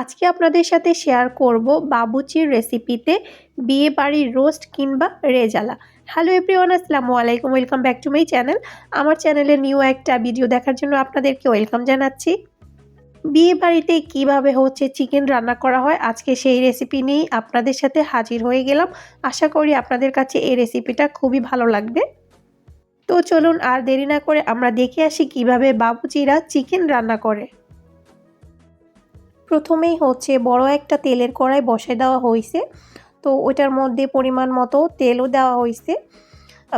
আজকে আপনাদের সাথে শেয়ার করব বাবুচির রেসিপিতে বিয়ে বাড়ির রোস্ট কিংবা রেজালা। হ্যালো এভরিওয়ান আসসালামু আলাইকুম welcome back to my channel আমার চ্যানেলে নিউ একটা ভিডিও দেখার জন্য আপনাদেরকে ওয়েলকাম জানাচ্ছি। বিয়ে বাড়িতে কীভাবে হচ্ছে চিকেন রান্না করা হয়, আজকে সেই রেসিপি নিয়েই আপনাদের সাথে হাজির হয়ে গেলাম। আশা করি আপনাদের কাছে এই রেসিপিটা খুবই ভালো লাগবে। তো চলুন আর দেরি না করে আমরা দেখে আসি কীভাবে বাবুচিরা চিকেন রান্না করে। প্রথমেই হচ্ছে বড় একটা তেলের কড়াই বসায় দেওয়া হয়েছে। তো ওইটার মধ্যে পরিমাণ মতো তেলও দেওয়া হয়েছে।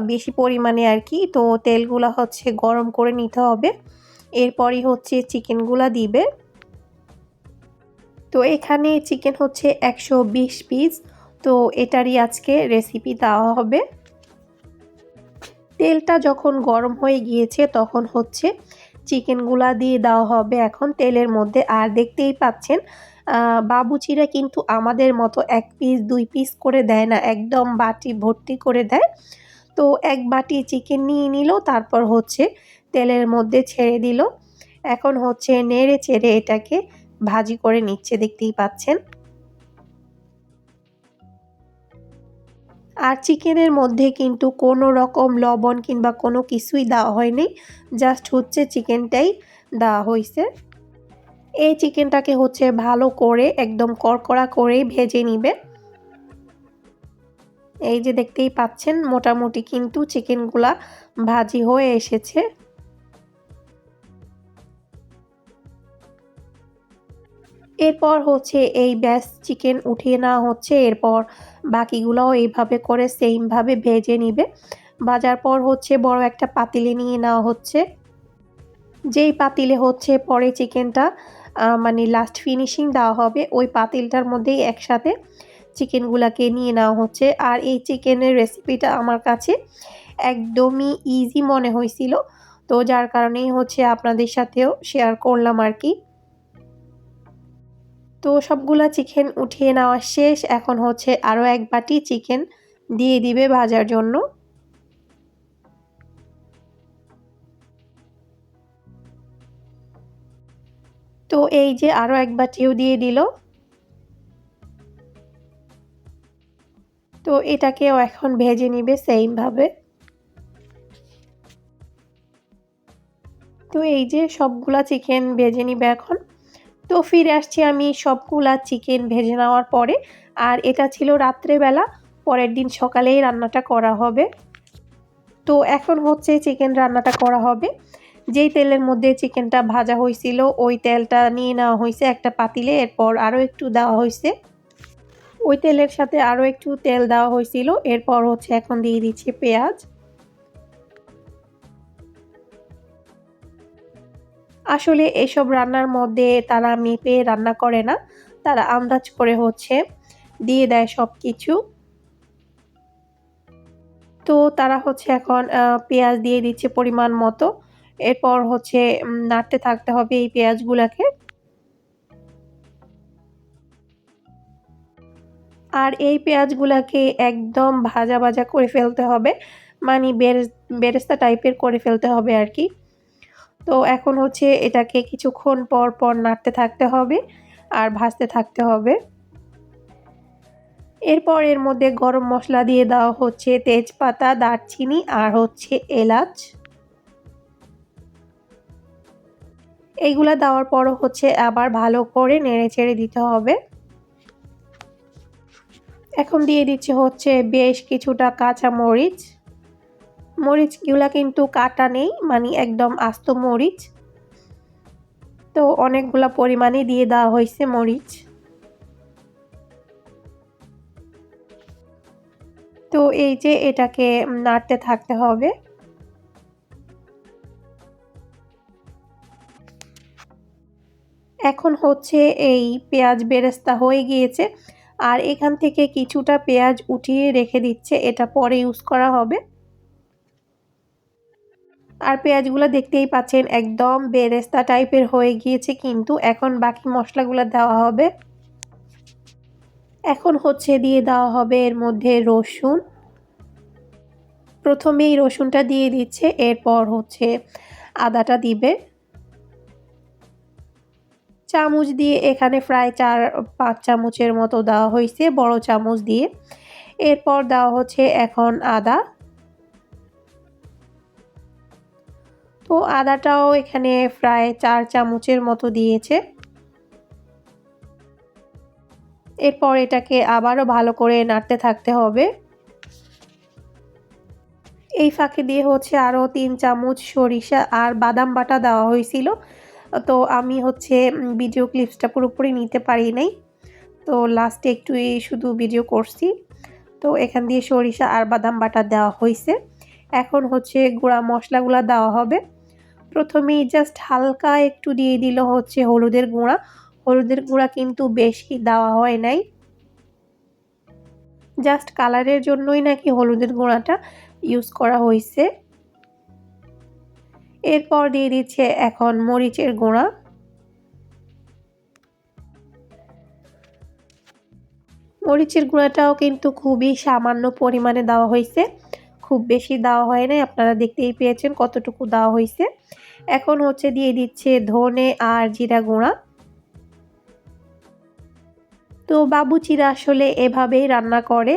বেশি পরিমাণে আর কি। তো তেলগুলো হচ্ছে গরম করে নিতে হবে। এরপরই হচ্ছে চিকেনগুলা দিবে। তো এখানে চিকেন হচ্ছে একশো বিশ পিস। তো এটারই আজকে রেসিপি দেওয়া হবে। তেলটা যখন গরম হয়ে গিয়েছে তখন হচ্ছে চিকেনগুলা দিয়ে দেওয়া হবে। এখন তেলের মধ্যে, আর দেখতেই পাচ্ছেন বাবুচিরা কিন্তু আমাদের মতো এক পিস দুই পিস করে দেয় না। একদম বাটি ভর্তি করে দেয়। তো এক বাটি চিকেন নিয়ে নিল, তারপর হচ্ছে তেলের মধ্যে ছেড়ে দিল। এখন হচ্ছে নেড়ে চেড়ে এটাকে ভাজি করে নিচ্ছে, দেখতেই পাচ্ছেন। আর চিকেনের মধ্যে কিন্তু কোনো রকম লবণ কিংবা কোনো কিছুই দেওয়া হয়নি। জাস্ট হচ্ছে চিকেনটাই দেওয়া হয়েছে। এই চিকেনটাকে হচ্ছে ভালো করে একদম কড়কড়া করেই ভেজে নিবে। এই যে দেখতেই পাচ্ছেন, মোটামুটি কিন্তু চিকেনগুলা ভাজি হয়ে এসেছে। এরপর হচ্ছে এই ব্যাস চিকেন উঠিয়ে নেওয়া হচ্ছে। এরপর বাকিগুলোও এইভাবে করে সেমভাবে ভেজে নিবে। ভাজার পর হচ্ছে বড় একটা পাতিলে নিয়ে নেওয়া হচ্ছে। যেই পাতিলে হচ্ছে পরে চিকেনটা মানে লাস্ট ফিনিশিং দেওয়া হবে, ওই পাতিলটার মধ্যেই একসাথে চিকেনগুলোকে নিয়ে নেওয়া হচ্ছে। আর এই চিকেনের রেসিপিটা আমার কাছে একদমই ইজি মনে হয়েছিল। তো যার কারণেই হচ্ছে আপনাদের সাথেও শেয়ার করলাম আর কি। তো সবগুলা চিকেন উঠিয়ে নেওয়া শেষ। এখন হচ্ছে আরও এক বাটি চিকেন দিয়ে দিবে ভাজার জন্য। তো এই যে আরও এক বাটিও দিয়ে দিল। তো এটাকেও এখন ভেজে নিবে সেইমভাবে তো এই যে সবগুলা চিকেন ভেজে নিবে এখন। তো ফিরে আসছি আমি সবগুলা চিকেন ভেজে নেওয়ার পরে। আর এটা ছিল রাত্রেবেলা, পরের দিন সকালেই রান্নাটা করা হবে। তো এখন হচ্ছে চিকেন রান্নাটা করা হবে। যেই তেলের মধ্যে চিকেনটা ভাজা হয়েছিল, ওই তেলটা নিয়ে নেওয়া হয়েছে একটা পাতিলে, এরপর আরও একটু দেওয়া হয়েছে। ওই তেলের সাথে আরও একটু তেল দেওয়া হয়েছিল, এরপর হচ্ছে এখন দিয়ে দিচ্ছি পেঁয়াজ। আসলে এসব রান্নার মধ্যে তারা মেপে রান্না করে না। তারা আন্দাজ করে হচ্ছে দিয়ে দেয় সব কিছু তো তারা হচ্ছে এখন পেঁয়াজ দিয়ে দিচ্ছে পরিমাণ মতো। এরপর হচ্ছে নাড়তে থাকতে হবে এই পেঁয়াজগুলোকে। আর এই পেঁয়াজগুলোকে একদম ভাজা ভাজা করে ফেলতে হবে। মানে বেরেস্তা টাইপের করে ফেলতে হবে আর কি। তো এখন হচ্ছে এটাকে কিছুক্ষণ পর পর নাড়তে থাকতে হবে আর ভাজতে থাকতে হবে। এরপর এর মধ্যে গরম মশলা দিয়ে দেওয়া হচ্ছে তেজপাতা, দারচিনি আর হচ্ছে এলাচ। এইগুলা দেওয়ার পরও হচ্ছে আবার ভালো করে নেড়ে চেড়ে দিতে হবে। এখন দিয়ে দিচ্ছে হচ্ছে বেশ কিছুটা কাঁচা মরিচ মরিচগুলা কিন্তু কাটা নেই মানে একদম আস্ত মরিচ। তো অনেকগুলা পরিমাণে দিয়ে দেওয়া হয়েছে মরিচ। তো এই যে এটাকে নাড়তে থাকতে হবে। এখন হচ্ছে এই পেঁয়াজ বেরেস্তা হয়ে গিয়েছে, আর এখান থেকে কিছুটা পেঁয়াজ উঠিয়ে রেখে দিচ্ছে, এটা পরে ইউজ করা হবে। আর পেঁয়াজগুলো দেখতেই পাচ্ছেন একদম বেরেস্তা টাইপের হয়ে গিয়েছে, কিন্তু এখন বাকি মশলাগুলো দেওয়া হবে। এখন হচ্ছে দিয়ে দেওয়া হবে এর মধ্যে রসুন। প্রথমেই রসুনটা দিয়ে দিচ্ছে, এরপর হচ্ছে আদাটা দিবে। চামচ দিয়ে এখানে প্রায় চার, পাঁচ চামচের মতো দেওয়া হয়েছে, বড় চামচ দিয়ে। এরপর দেওয়া হচ্ছে এখন আদা। তো আদাটাও এখানে প্রায় চার চামচের মতো দিয়েছে। এরপর এটাকে আবারও ভালো করে নাড়তে থাকতে হবে। এই ফাঁকে দিয়ে হচ্ছে আরও তিন চামচ সরিষা আর বাদাম বাটা দেওয়া হয়েছিল। তো আমি হচ্ছে ভিডিও ক্লিপসটা পুরোপুরি নিতে পারি নাই। তো লাস্টে একটু শুধু ভিডিও করছি। তো এখান দিয়ে সরিষা আর বাদাম বাটা দেওয়া হয়েছে। এখন হচ্ছে গুঁড়া মশলাগুলো দেওয়া হবে। প্রথমেই জাস্ট হালকা একটু দিয়ে দিল হচ্ছে হলুদের গুঁড়া। হলুদের গুঁড়া কিন্তু বেশি দেওয়া হয় নাই। জাস্ট কালারের জন্যই নাকি হলুদের গুঁড়াটা ইউজ করা হয়েছে। এরপর দিয়ে দিচ্ছে এখন মরিচের গুঁড়া। মরিচের গুঁড়াটাও কিন্তু খুবই সামান্য পরিমাণে দেওয়া হয়েছে। খুব বেশি দেওয়া হয় নাই, আপনারা দেখতেই পেয়েছেন কতটুকু দেওয়া হয়েছে। এখন হচ্ছে দিয়ে দিচ্ছে ধনে আর জিরা গুঁড়া। তো বাবুচিরা আসলে এভাবেই রান্না করে।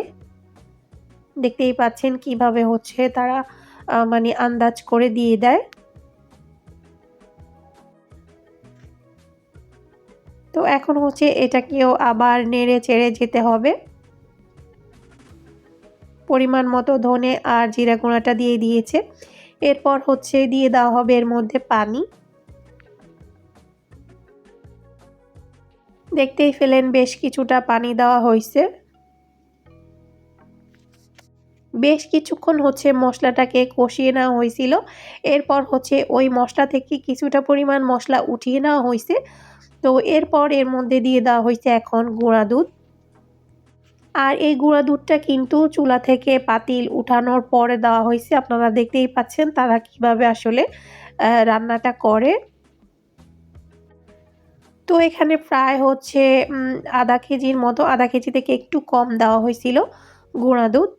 দেখতেই পাচ্ছেন কীভাবে হচ্ছে তারা মানে আন্দাজ করে দিয়ে দেয়। তো এখন হচ্ছে এটাকেও আবার নেড়ে চেড়ে যেতে হবে। পরিমাণ মতো ধনে আর জিরা গুঁড়াটা দিয়ে দিয়েছে। এরপর হচ্ছে দিয়ে দেওয়া হবে এর মধ্যে পানি। দেখতেই ফেলেন বেশ কিছুটা পানি দেওয়া হয়েছে। বেশ কিছুক্ষণ হচ্ছে মশলাটাকে কষিয়ে নেওয়া হয়েছিল। এরপর হচ্ছে ওই মশলা থেকে কিছুটা পরিমাণ মশলা উঠিয়ে নেওয়া হয়েছে। তো এরপর এর মধ্যে দিয়ে দেওয়া হয়েছে এখন গুঁড়া দুধ। আর এই গুঁড়া দুধটা কিন্তু চুলা থেকে পাতিল উঠানোর পরে দেওয়া হয়েছে। আপনারা দেখতেই পাচ্ছেন তারা কীভাবে আসলে রান্নাটা করে। তো এখানে প্রায় হচ্ছে আধা কেজির মতো, আধা কেজি থেকে একটু কম দেওয়া হয়েছিল গুঁড়া দুধ।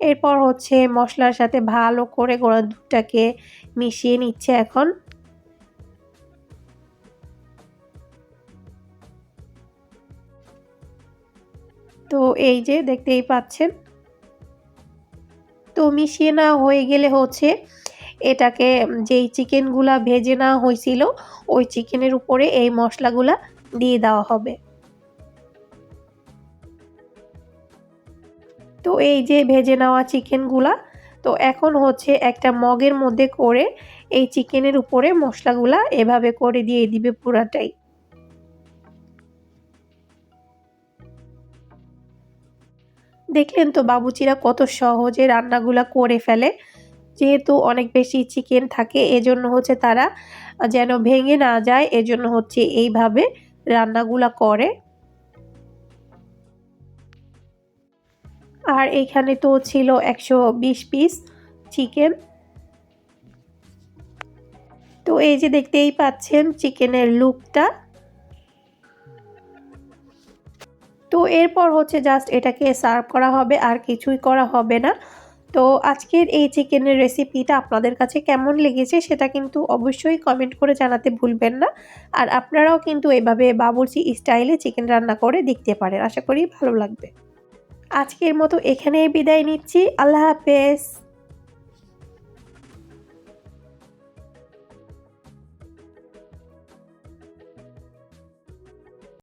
এরপর হচ্ছে মশলার সাথে ভালো করে গোড়া দুধটাকে মিশিয়ে নিচ্ছে এখন। তো এই যে দেখতেই পাচ্ছেন। তো মিশিয়ে না হয়ে গেলে হচ্ছে এটাকে যেই চিকেনগুলা ভেজে নেওয়া হয়েছিল, ওই চিকেনের উপরে এই মশলাগুলা দিয়ে দেওয়া হবে। তো এই যে ভেজে নেওয়া চিকেনগুলা, তো এখন হচ্ছে একটা মগের মধ্যে করে এই চিকেনের উপরে মশলাগুলা এভাবে করে দিয়ে দিবে পুরাটাই। দেখলেন তো বাবুচিরা কত সহজে রান্নাগুলা করে ফেলে। যেহেতু অনেক বেশি চিকেন থাকে, এজন্য হচ্ছে তারা যেন ভেঙে না যায়, এজন্য হচ্ছে এইভাবে রান্নাগুলা করে। আর এখানে তো ছিল একশো বিশ পিস চিকেন তো এই যে দেখতেই পাচ্ছেন চিকেনের লুকটা তো এরপর হচ্ছে জাস্ট এটাকে সার্ভ করা হবে, আর কিছুই করা হবে না। তো আজকের এই চিকেনের রেসিপিটা আপনাদের কাছে কেমন লেগেছে সেটা কিন্তু অবশ্যই কমেন্ট করে জানাতে ভুলবেন না। আর আপনারাও কিন্তু এভাবে বাবুর্চি স্টাইলে চিকেন রান্না করে দেখতে পারেন। আশা করি ভালো লাগবে। আজকের মতো এখানেই বিদায় নিচ্ছি। আল্লাহ হাফেজ।